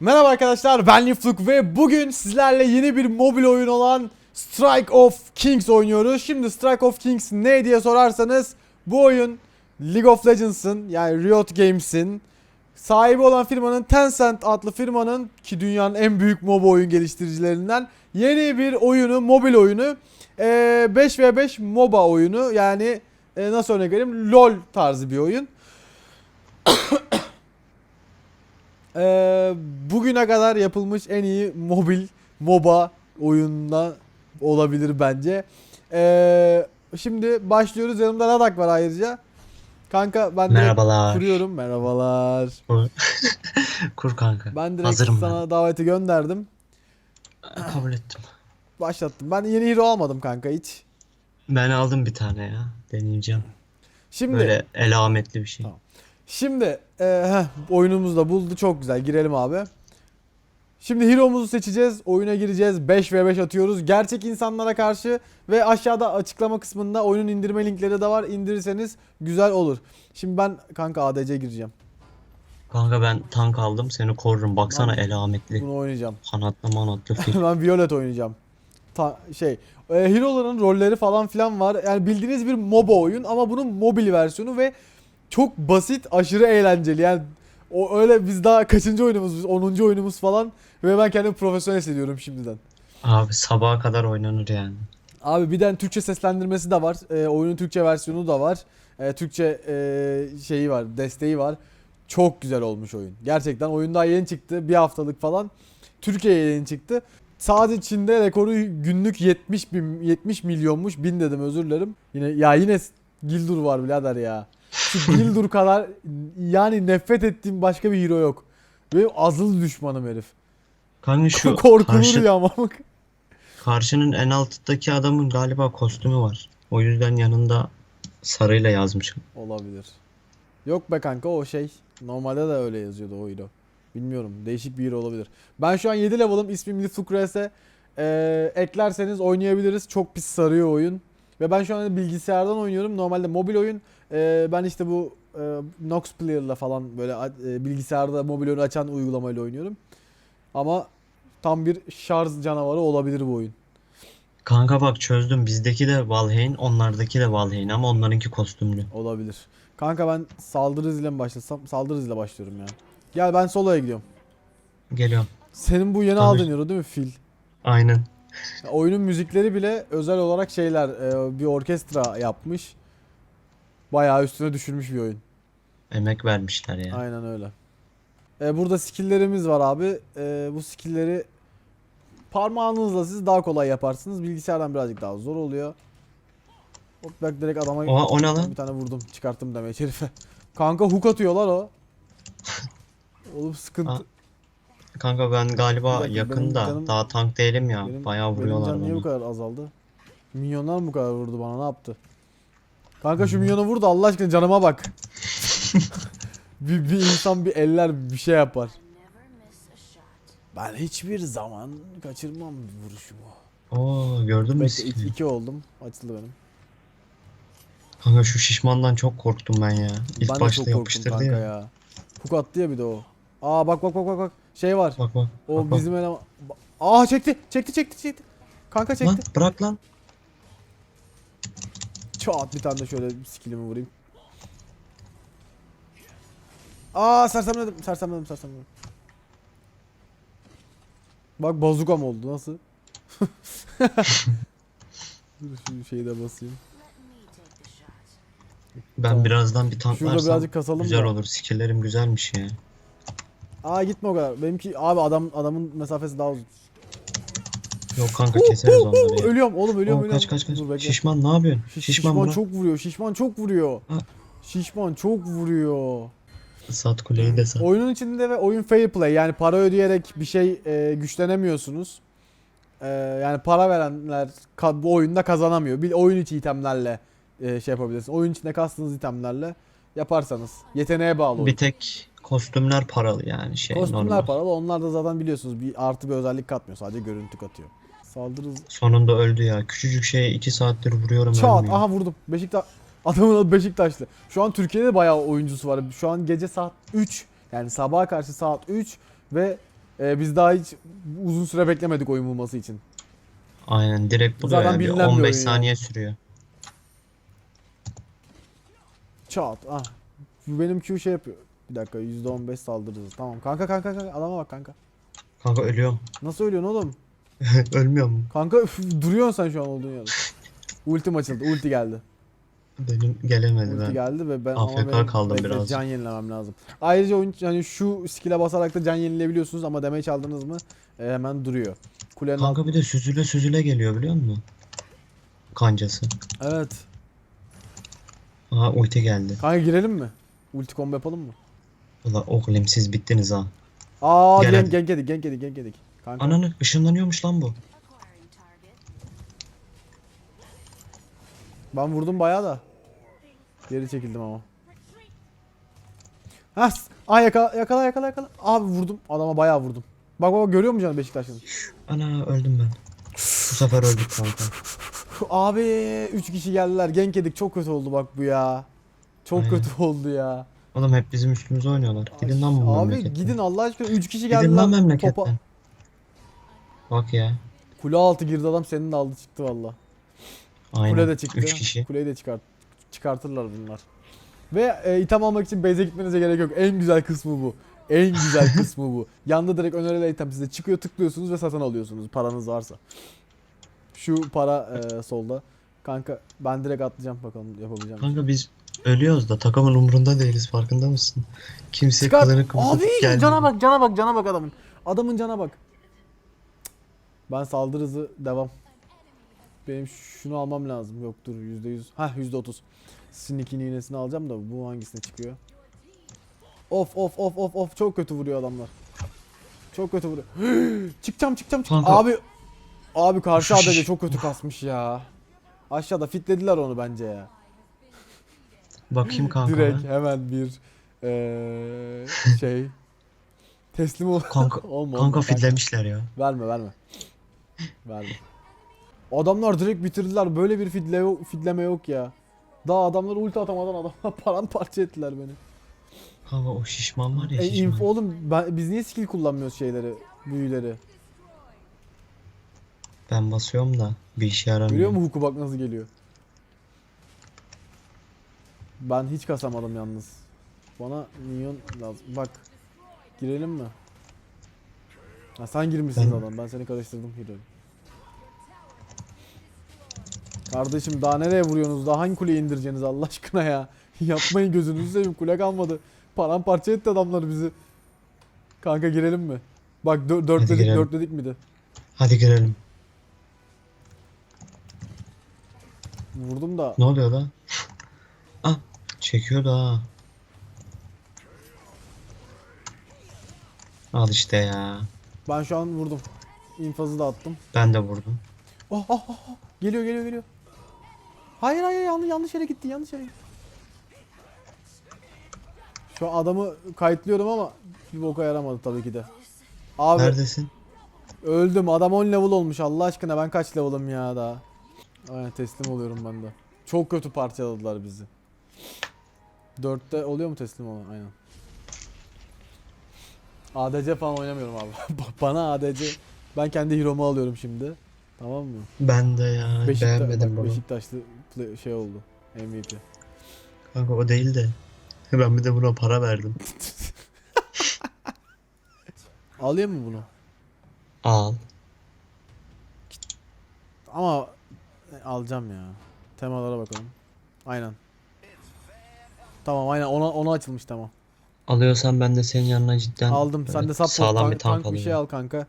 Merhaba arkadaşlar ben Lifluk ve bugün sizlerle yeni bir mobil oyun olan Strike of Kings oynuyoruz. Şimdi Strike of Kings ne diye sorarsanız bu oyun League of Legends'ın yani Riot Games'in sahibi olan firmanın Tencent adlı firmanın ki dünyanın en büyük MOBA oyun geliştiricilerinden yeni bir oyunu, mobil oyunu. Ee, 5v5 MOBA oyunu yani nasıl örnek vereyim LoL tarzı bir oyun. Ee, bugüne kadar yapılmış en iyi mobil MOBA oyununa olabilir bence. Ee, şimdi başlıyoruz. Yanımda Radak var ayrıca. Kanka ben Merhabalar. kuruyorum. Merhabalar. Kur kanka. Ben direkt Hazırım sana daveti gönderdim. ben. Kabul ettim. Başlattım. Ben yeni hero almadım kanka hiç. Ben aldım bir tane ya. Deneyeceğim. Şimdi Böyle elametli bir şey. Tamam. Şimdi e, heh, oyunumuzu da buldu. Çok güzel. Girelim abi. Şimdi hero'muzu seçeceğiz. Oyuna gireceğiz. 5 ve 5 atıyoruz. Gerçek insanlara karşı ve aşağıda açıklama kısmında oyunun indirme linkleri de var. İndirirseniz güzel olur. Şimdi ben kanka ADC gireceğim. Kanka ben tank aldım seni korurum. Baksana Ben- elametli. Bunu oynayacağım. Kanatlı manatlı fil. ben Violet oynayacağım. Ta- şey, e, hero'ların rolleri falan filan var. Yani bildiğiniz bir MOBA oyun ama bunun mobil versiyonu ve çok basit, aşırı eğlenceli. Yani o öyle biz daha kaçıncı oyunumuz? Biz 10. oyunumuz falan ve ben kendimi profesyonel hissediyorum şimdiden. Abi sabaha kadar oynanır yani. Abi bir de Türkçe seslendirmesi de var. E, oyunun Türkçe versiyonu da var. E, Türkçe e, şeyi var, desteği var. Çok güzel olmuş oyun. Gerçekten oyun daha yeni çıktı. Bir haftalık falan. Türkiye'ye yeni çıktı. Sadece Çin'de rekoru günlük 70 bin, 70 milyonmuş. Bin dedim özür dilerim. Yine ya yine Gildur var birader ya. Şu Gildur kadar yani nefret ettiğim başka bir hero yok. Benim azıl düşmanım herif. Kanka şu Korkulur karşı, ya ama. karşının en alttaki adamın galiba kostümü var. O yüzden yanında sarıyla yazmışım. Olabilir. Yok be kanka o şey. Normalde de öyle yazıyordu o hero. Bilmiyorum. Değişik bir hero olabilir. Ben şu an 7 level'ım. İsmim Lithukres'e. Ee, eklerseniz oynayabiliriz. Çok pis sarıyor oyun. Ve ben şu an bilgisayardan oynuyorum. Normalde mobil oyun. Ee, ben işte bu e, Nox Player'la falan böyle e, bilgisayarda mobil oyunu açan uygulamayla oynuyorum. Ama tam bir şarj canavarı olabilir bu oyun. Kanka bak çözdüm. Bizdeki de Valheim, onlardaki de Valheim ama onlarınki kostümlü. Olabilir. Kanka ben saldırı hızıyla mı başlasam? Saldırı hızıyla başlıyorum ya. Gel ben soloya gidiyorum. Geliyorum. Senin bu yeni aldığın hero değil mi Phil? Aynen. Ya Oyunun müzikleri bile özel olarak şeyler e, bir orkestra yapmış. Bayağı üstüne düşürmüş bir oyun. Emek vermişler ya. Aynen öyle. E, burada skill'lerimiz var abi. E, bu skill'leri parmağınızla siz daha kolay yaparsınız. Bilgisayardan birazcık daha zor oluyor. Hop bak direkt adama Oha o ne lan? bir tane vurdum. Çıkarttım demek herife. Kanka hook atıyorlar o. Oğlum sıkıntı. Aa, Kanka ben galiba dakika, benim yakında canım- daha tank değilim ya. Benim- Bayağı Benim vuruyorlar canım niye bu kadar azaldı? Minyonlar mı bu kadar vurdu bana ne yaptı? Kanka şu minyonu vur da Allah aşkına canıma bak. bir, bir insan bir eller bir şey yapar. Ben hiçbir zaman kaçırmam vuruşumu. Oo gördün mü Bekle iki, iki oldum. Açıldı benim. Kanka şu şişmandan çok korktum ben ya. İlk ben başta yapıştırdı kanka ya. ya. Hook attı ya bir de o. Aa bak bak bak bak bak. Şey var. Bak bak. O bak, bak. bizim eleman. Aa çekti. Çekti çekti çekti. Kanka çekti. Lan bırak lan. Çat bir tane de şöyle skillimi vurayım. Aa sersemledim, sersemledim, sersemledim. Bak bazukam oldu nasıl? Dur şu şeyi de basayım. Ben Tamam. birazdan bir Şurada tanklarsam birazcık kasalım güzel da. olur. Skill'lerim güzelmiş ya. Aa gitme o kadar. Benimki abi adam adamın mesafesi daha uzun. Yok kanka keseriz onları ya. Ölüyorum oğlum ölüyorum Oo, ölüyorum. kaç kaç kaç. Dur, bekle. Şişman ne yapıyorsun? Şiş- Şişman, şişman çok vuruyor. Şişman çok vuruyor. Ha. Şişman çok vuruyor. Sat kuleyi de sat. Oyunun içinde ve oyun fair play yani para ödeyerek bir şey e, güçlenemiyorsunuz. E, yani para verenler ka- bu oyunda kazanamıyor. Bir oyun içi itemlerle e, şey yapabilirsiniz. Oyun içinde kastığınız itemlerle yaparsanız. Yeteneğe bağlı oyun. Bir tek kostümler paralı yani şey Kostümler normal. paralı. Onlar da zaten biliyorsunuz bir artı bir özellik katmıyor. Sadece görüntü katıyor. Saldırı hızı- Sonunda öldü ya. Küçücük şeye 2 saattir vuruyorum Çat. ölmüyor. Aha vurdum. Beşiktaş. Adamın adı Beşiktaşlı. Şu an Türkiye'de bayağı oyuncusu var. Şu an gece saat 3. Yani sabaha karşı saat 3 ve Ee, biz daha hiç uzun süre beklemedik oyun bulması için. Aynen direkt buluyor Zaten. Bir bilinen bir 15 oyun saniye sürüyor. Çat. Ah. Benim Q şey yapıyor. Bir dakika %15 saldırı hızı. Tamam kanka kanka kanka adama bak kanka. Kanka ölüyorum. Nasıl ölüyorsun oğlum? Ölmüyor mu? Kanka üf, duruyorsun sen şu an olduğun yerde. Ultim açıldı. Ulti geldi. Benim gelemedi Ulti ben. geldi ve ben AFK ama benim kaldım bekle, biraz. Can yenilemem lazım. Ayrıca oyun yani şu skill'e basarak da can yenilebiliyorsunuz ama damage aldınız mı e, hemen duruyor. Kulenin Kanka bir de süzüle süzüle geliyor biliyor musun? Kancası. Evet. Aha ulti geldi. Kanka girelim mi? Ulti combo yapalım mı? Valla oğlum siz bittiniz ha. Aa Gel gen, hadi. genk yedik genk yedik genk yedik. Kanka. Ananı ışınlanıyormuş lan bu. Ben vurdum bayağı da. Geri çekildim ama. Ha, aa yakala yakala yakala yakala. Abi vurdum. Adama bayağı vurdum. Bak bak görüyor musun canım Beşiktaş'ın? Ana öldüm ben. Bu sefer öldük kanka. Abi 3 kişi geldiler. Genk yedik. Çok kötü oldu bak bu ya. Çok Aynen. kötü oldu ya. Oğlum hep bizim üstümüze oynuyorlar. Gidin lan bu Abi memleketten. gidin Allah aşkına 3 kişi Gidin geldiler. lan memleketten. Topa. Bak ya. Kule altı girdi adam senin de aldı çıktı valla. Aynen. Kule de çıktı. 3 kişi. Kuleyi de çıkart çıkartırlar bunlar. Ve e, item almak için base'e gitmenize gerek yok. En güzel kısmı bu. En güzel kısmı bu. Yanda direkt önerilen item size çıkıyor tıklıyorsunuz ve satın alıyorsunuz paranız varsa. Şu para e, solda. Kanka ben direkt atlayacağım bakalım yapabileceğim. Kanka biz ölüyoruz da takımın umurunda değiliz farkında mısın? Kimse Çıkar. kılını kıpırdatıp Abi gelmiyor. cana bak cana bak cana bak adamın. Adamın cana bak. Ben saldırı hızı devam. Benim şunu almam lazım. Yok dur %100. Hah %30. Sneaky'nin iğnesini alacağım da bu hangisine çıkıyor? Of of of of of çok kötü vuruyor adamlar. Çok kötü vuruyor. çıkacağım çıkacağım. çık-. Abi abi karşı. ADC çok kötü kasmış ya. Aşağıda fitlediler onu bence ya. Bakayım kanka. Direkt ben. hemen bir eee şey teslim ol. Kanka, Olma, kanka olma, fitlemişler ya. Verme verme. Verme. Adamlar direkt bitirdiler. Böyle bir fidle fidleme yok ya. Daha adamlar ulti atamadan adamlar paramparça ettiler beni. Kanka o şişman var ya E, şişman. info oğlum ben, biz niye skill kullanmıyoruz şeyleri, büyüleri? Ben basıyorum da bir işe yaramıyor. Görüyor musun huku bak nasıl geliyor? Ben hiç kasamadım yalnız. Bana minyon lazım. Bak. Girelim mi? Ha, sen girmişsin adam. Ben seni karıştırdım Hiro. Kardeşim daha nereye vuruyorsunuz? Daha hangi kuleyi indireceksiniz Allah aşkına ya? Yapmayın gözünüzü seveyim. Kule kalmadı. Paramparça etti adamlar bizi. Kanka girelim mi? Bak dö- dört Hadi dedik, girelim. dört dedik miydi? Hadi girelim. Vurdum da Ne oluyor lan? ah çekiyor da. Al işte ya. Ben şu an vurdum. İnfazı da attım. Ben de vurdum. Oh, oh, oh, oh. Geliyor geliyor geliyor. Hayır hayır yanlış, yanlış yere gitti yanlış yere gitti. Şu an adamı kayıtlıyorum ama bir boka yaramadı tabii ki de. Abi Neredesin? öldüm adam 10 level olmuş Allah aşkına ben kaç level'ım ya daha. Aynen teslim oluyorum ben de. Çok kötü parçaladılar bizi. 4'te oluyor mu teslim olan? Aynen. ADC falan oynamıyorum abi. Bana ADC ben kendi hero'mu alıyorum şimdi. Tamam mı? Ben de ya. Beşikta- Beğenmedim bak, bunu. Beşiktaşlı play- şey oldu. MVP. Kanka o değil de. Ben bir de buna para verdim. Alayım mı bunu? Al. Ama e, alacağım ya. Temalara bakalım. Aynen. Tamam aynen ona ona açılmış tamam. Alıyorsan ben de senin yanına cidden Aldım. Sen de support sağlam tank, bir tank, tank bir şey alayım. al kanka.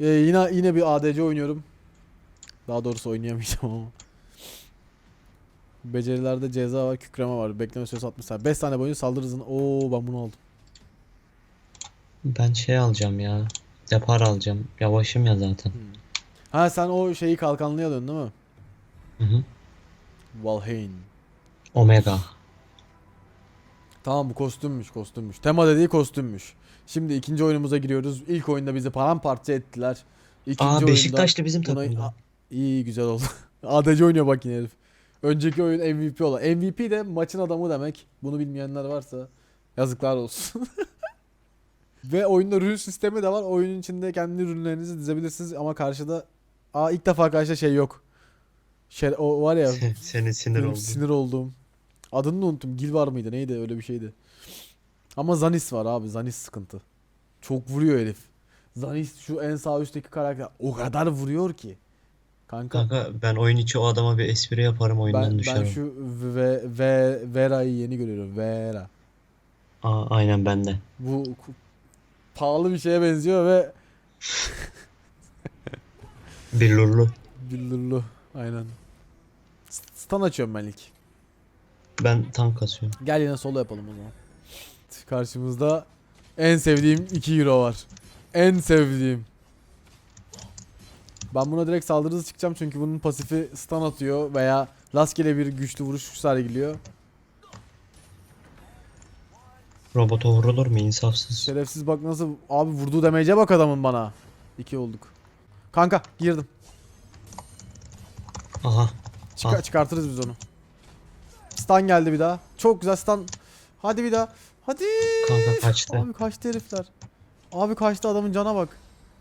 Ee, yine yine bir ADC oynuyorum. Daha doğrusu oynayamayacağım ama. Becerilerde ceza var, kükreme var. Bekleme süresi 60 saniye. 5 saniye boyunca saldırı hızını. Oo ben bunu aldım. Ben şey alacağım ya. Depar alacağım. Yavaşım ya zaten. Ha sen o şeyi kalkanlıya dön değil mi? Hı hı. Valheim. Omega. Tamam bu kostümmüş kostümmüş. Tema dediği kostümmüş. Şimdi ikinci oyunumuza giriyoruz. İlk oyunda bizi paramparça ettiler. İkinci Aa Beşiktaş'ta bizim takımda. İyi güzel oldu. ADC oynuyor bak yine herif. Önceki oyun MVP olan. MVP de maçın adamı demek. Bunu bilmeyenler varsa yazıklar olsun. Ve oyunda rune sistemi de var. Oyunun içinde kendi ürünlerinizi dizebilirsiniz ama karşıda Aa ilk defa karşıda şey yok. Şey, o var ya Senin sinir benim oldu. sinir olduğum. Adını unuttum. Gilvar mıydı? Neydi? Öyle bir şeydi. Ama Zanis var abi. Zanis sıkıntı. Çok vuruyor herif. Zanis şu en sağ üstteki karakter o kadar vuruyor ki. Kanka Kanka ben oyun içi o adama bir espri yaparım oyundan ben, ben düşerim. şu ve, ve Vera'yı yeni görüyorum. Vera. Aa, aynen ben de. Bu pahalı bir şeye benziyor ve Billurlu. billurlu. Aynen. S- Stun açıyorum ben ilk. Ben tank kasıyorum. Gel yine solo yapalım o zaman. Karşımızda en sevdiğim 2 euro var. En sevdiğim. Ben buna direkt saldırı hızı çıkacağım çünkü bunun pasifi stun atıyor veya rastgele bir güçlü vuruş sergiliyor. Robota vurulur mu insafsız? Şerefsiz bak nasıl abi vurduğu demece bak adamın bana. 2 olduk. Kanka girdim. Aha. Çıka- Al. çıkartırız biz onu. Stun geldi bir daha. Çok güzel stun. Hadi bir daha. Hadi. Kanka kaçtı. Abi kaçtı herifler. Abi kaçtı adamın cana bak.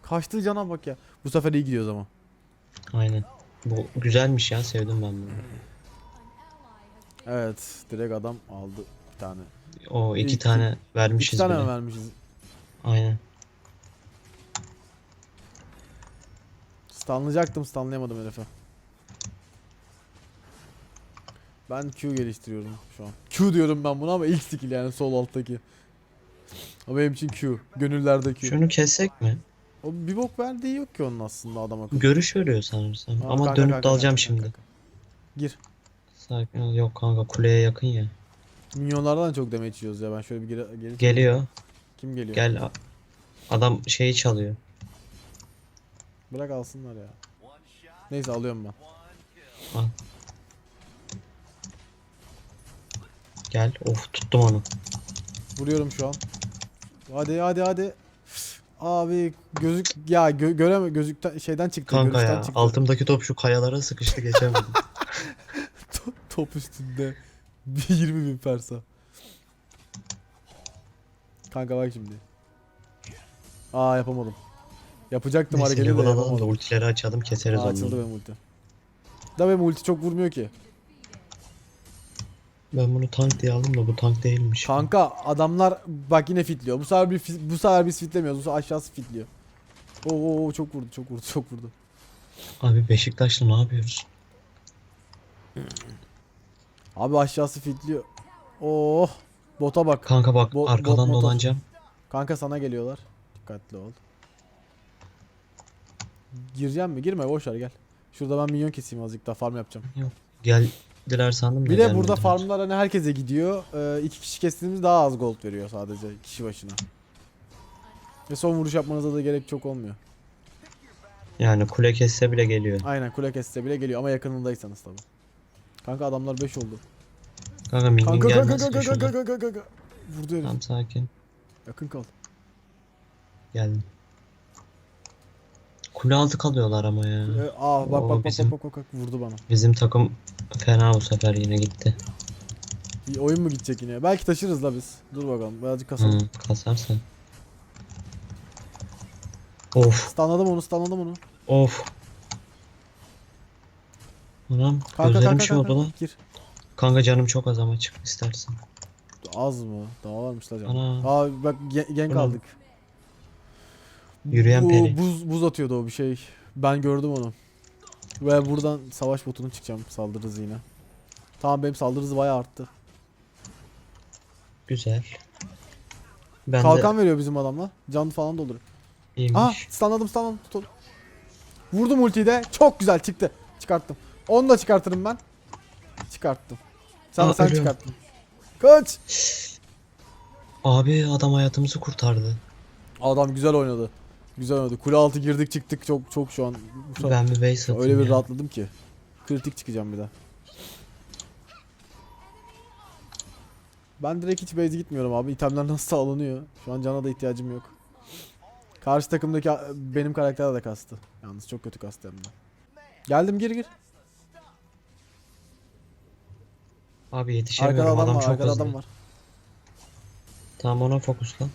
Kaçtığı cana bak ya. Bu sefer iyi gidiyoruz ama. Aynen. Bu güzelmiş ya sevdim ben bunu. Evet. Direkt adam aldı bir tane. O iki İki- tane vermişiz İki tane bile. mi vermişiz? Aynen. Stunlayacaktım stunlayamadım herife. Ben Q geliştiriyorum şu an. Q diyorum ben buna ama ilk skill yani sol alttaki. O benim için Q. Gönüllerde Q. Şunu kessek mi? O bir bok verdiği yok ki onun aslında adama. Görüş veriyor sanırsam. Aa, Ama kanka, dönüp kanka, dalacağım kanka, şimdi. kanka. Gir. Sakin ol. Yok kanka kuleye yakın ya. Minyonlardan çok damage yiyoruz ya. Ben şöyle bir geri, geri Geliyor. Kim geliyor? Gel. Adam şeyi çalıyor. Bırak alsınlar ya. Neyse alıyorum ben. Gel. Of tuttum onu. Vuruyorum şu an. Hadi hadi hadi. Abi gözük ya gö göreme gözükten şeyden çıktı. Kanka ya çıktı. altımdaki top şu kayalara sıkıştı geçemedim. To- top üstünde. Bir 20 bin persa. Kanka bak şimdi. Aa yapamadım. Yapacaktım Neyse hareketi de alalım da yapamadım. ultileri açalım keseriz Aa, açıldı onları. benim ulti. Da benim ulti çok vurmuyor ki. Ben bunu tank diye aldım da bu tank değilmiş. Kanka adamlar bak yine fitliyor. Bu sefer bir bu sefer biz fitlemiyoruz. Bu sefer aşağısı fitliyor. Oo çok vurdu, çok vurdu, çok vurdu. Abi Beşiktaş'la ne yapıyoruz? Abi aşağısı fitliyor. Oh bota bak. Kanka bak Bo- arkadan bot dolanacağım. Kanka sana geliyorlar. Dikkatli ol. Gireceğim mi? Girme boş ver gel. Şurada ben minyon keseyim azıcık daha farm yapacağım. Geldiler sandım Bir de burada farmlar hani herkese gidiyor. Ee, iki kişi kestiğimiz daha az gold veriyor sadece kişi başına. Ve son vuruş yapmanıza da gerek çok olmuyor. Yani kule kesse bile geliyor. Aynen kule kesse bile geliyor ama yakınındaysanız tabi. Kanka adamlar 5 oldu. Kanka minion Kanka kanka gelmez kanka ki kanka şurada. kanka kanka. Vurdu herif. Tamam sakin. Yakın kal. Geldim. Kule altı kalıyorlar ama ya. Ee, aa bak Oo, bak bak, bizim- bak bak bak vurdu bana. Bizim takım fena bu sefer yine gitti. İyi, oyun mu gidecek yine? Belki taşırız la biz. Dur bakalım birazcık kasalım. Hı, kasarsan. Of Stunladım onu stunladım onu. of. Anam Kanka gözlerim kanka şey kanka. oldu lan. Gir. Kanka canım çok az ama çık istersen. Az mı? Daha varmış la canım. Ana. Aa bak gen- genk aldık. Yürüyen Bu peri. Buz, buz atıyordu o bir şey. Ben gördüm onu. Ve buradan savaş botunu çıkacağım saldırı hızı yine. Tamam benim saldırı hızı bayağı arttı. Güzel. Ben Kalkan veriyor bizim adamla. Can falan dolduruyor. de iyiymiş. Aa stunladım stunladım. Tut, tut. Vurdum ultiyi de. Çok güzel çıktı. Çıkarttım. Onu da çıkartırım ben. Çıkarttım. Sen, Aa, sen ölüyorum. çıkarttın. Kaç. Abi adam hayatımızı kurtardı. Adam güzel oynadı. Güzel oynadı. Kule altı girdik çıktık çok çok şu an. Şu Ben bir base atayım öyle bir ya. rahatladım ki. Kritik çıkacağım bir daha. Ben direkt hiç base gitmiyorum abi. İtemler nasıl alınıyor? Şu an cana da ihtiyacım yok. Karşı takımdaki benim karakter de kastı. Yalnız çok kötü kastı hem de. Geldim gir gir. Abi yetişemiyorum Arkada adam, adam, var, çok arkada hızlı. adam var. Tamam ona fokuslan.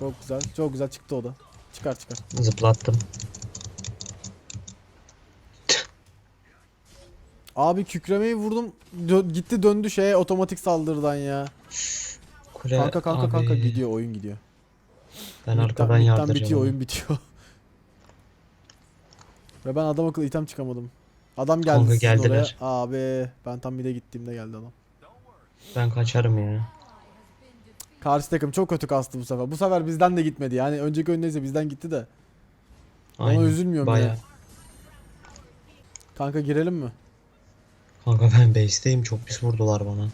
Çok güzel. Çok güzel çıktı o da. Çıkar çıkar. Zıplattım. Abi kükremeyi vurdum. Dö- gitti döndü şeye otomatik saldırıdan ya. Kule Kanka kanka abi, kanka gidiyor oyun gidiyor. Ben Midden- arkadan midden yardıracağım. bitiyor oyun bitiyor. Ve ben adam akıllı item çıkamadım. Adam geldi Kanka sizin geldiler. oraya. Abi ben tam bir de gittiğimde geldi adam. Ben kaçarım ya. Karşı takım çok kötü kastı bu sefer. Bu sefer bizden de gitmedi. Yani önceki oyun neyse bizden gitti de. Ona Aynen. üzülmüyorum Bayağı. ya. Kanka girelim mi? Kanka ben base'teyim çok pis vurdular bana.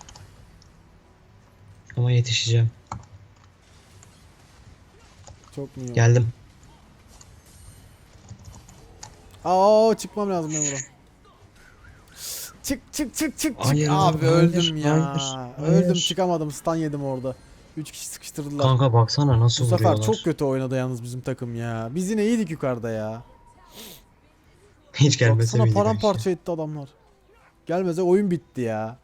Ama yetişeceğim. Çok mu? Geldim. Aa çıkmam lazım ben buradan. Çık çık çık çık çık. Hayır, Abi hayır, öldüm ya. hayır, Öldüm hayır. çıkamadım. Stun yedim orada. 3 kişi sıkıştırdılar. Kanka baksana nasıl Bu sefer vuruyorlar. çok kötü oynadı yalnız bizim takım ya. Biz yine iyiydik yukarıda ya. Hiç gelmese Baksana miydik paramparça işte. etti adamlar. Gelmeze oyun bitti ya.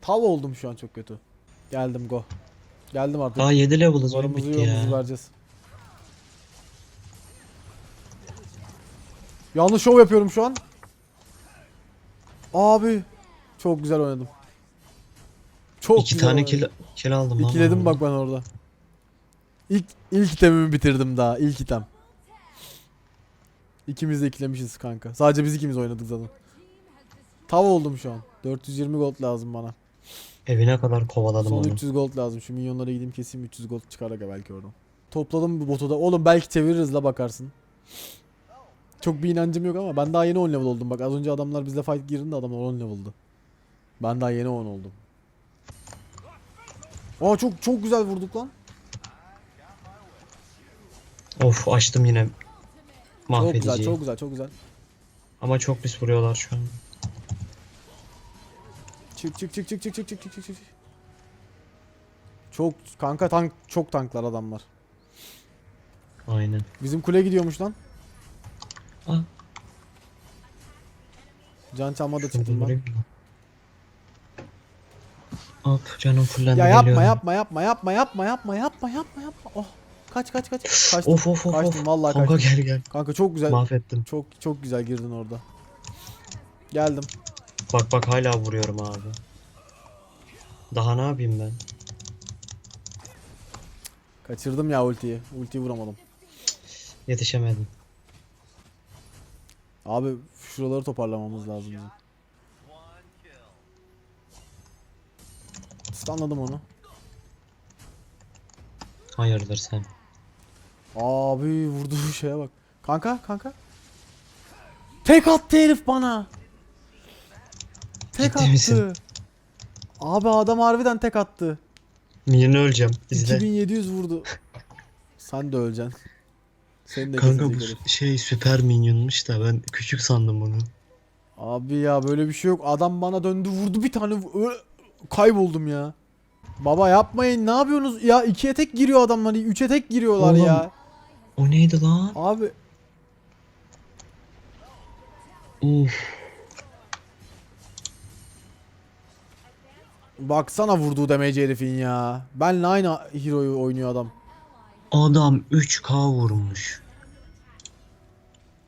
Tav oldum şu an çok kötü. Geldim go. Geldim artık. Aa 7 level'ız oyun Varımızı bitti yoğumuzu ya. vereceğiz. Yanlış şov yapıyorum şu an. Abi. Çok güzel oynadım. Çok İki güzel tane oynadım. kill, kill aldım lan. İkiledim bak ben orada. İlk ilk itemimi bitirdim daha. ilk item. İkimiz de ikilemişiz kanka. Sadece biz ikimiz oynadık zaten. Tav oldum şu an. 420 gold lazım bana. Evine kadar kovaladım Son onu. 300 gold lazım. Şu minyonlara gideyim keseyim 300 gold çıkar aga belki oradan. Topladım bu botu da. Oğlum belki çeviririz la bakarsın. Çok bir inancım yok ama ben daha yeni 10 level oldum. Bak az önce adamlar bizle fight girdiğinde adamlar 10 level'dı. Ben daha yeni 10 oldum. Aa çok çok güzel vurduk lan. Of açtım yine. Çok Mahvedici. güzel, çok güzel, çok güzel. Ama çok pis vuruyorlar şu an. Çık çık çık çık çık çık çık çık çık çık. Çok kanka tank çok tanklar adamlar. Aynen. Bizim kule gidiyormuş lan. Aa. Can çalma da Şunu çıktım ben. vurayım mı? Hop canım fullendi Ya yapma geliyorum. yapma yapma yapma yapma yapma yapma yapma yapma. Oh. Kaç kaç kaç. Kaçtım. Of of of Kaçtım, of. vallahi Kanka kaçtım. gel gel. Kanka çok güzel. Mahvettim. Çok çok güzel girdin orada. Geldim. Bak bak hala vuruyorum abi. Daha ne yapayım ben? Kaçırdım ya ultiyi. Ultiyi vuramadım. Yetişemedim. Abi şuraları toparlamamız lazım. bizim. Stunladım onu. Hayırdır sen? Abi vurduğu şeye bak. Kanka kanka. Tek attı herif bana. Tek Ciddi attı. misin? Abi adam harbiden tek attı. Minyonu öleceğim. İzle. 2700 vurdu. Sen de öleceksin. Senin de Kanka bu herif. şey süper minyonmuş da ben küçük sandım bunu. Abi ya böyle bir şey yok. Adam bana döndü vurdu bir tane. Ö- Kayboldum ya. Baba yapmayın ne yapıyorsunuz? Ya ikiye tek giriyor adamlar. Üçe tek giriyorlar Oğlum. ya. O neydi lan? Abi Uf. baksana vurduğu damage herifin ya. Benle aynı hero'yu oynuyor adam. Adam 3k vurmuş.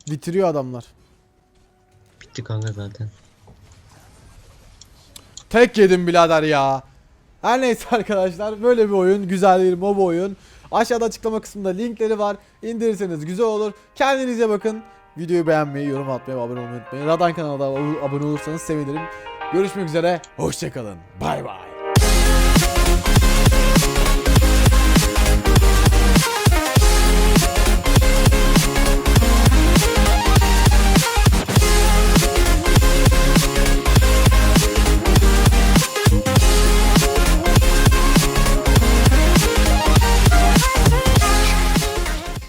Bitiriyor adamlar. Bitti kanka zaten. Tek yedim birader ya. Her neyse arkadaşlar böyle bir oyun. Güzel bir mob oyun. Aşağıda açıklama kısmında linkleri var. İndirirseniz güzel olur. Kendinize bakın. Videoyu beğenmeyi, yorum atmayı ve abone olmayı unutmayın. Radan kanalına abone olursanız sevinirim. Görüşmek üzere. Hoşçakalın. Bay bay.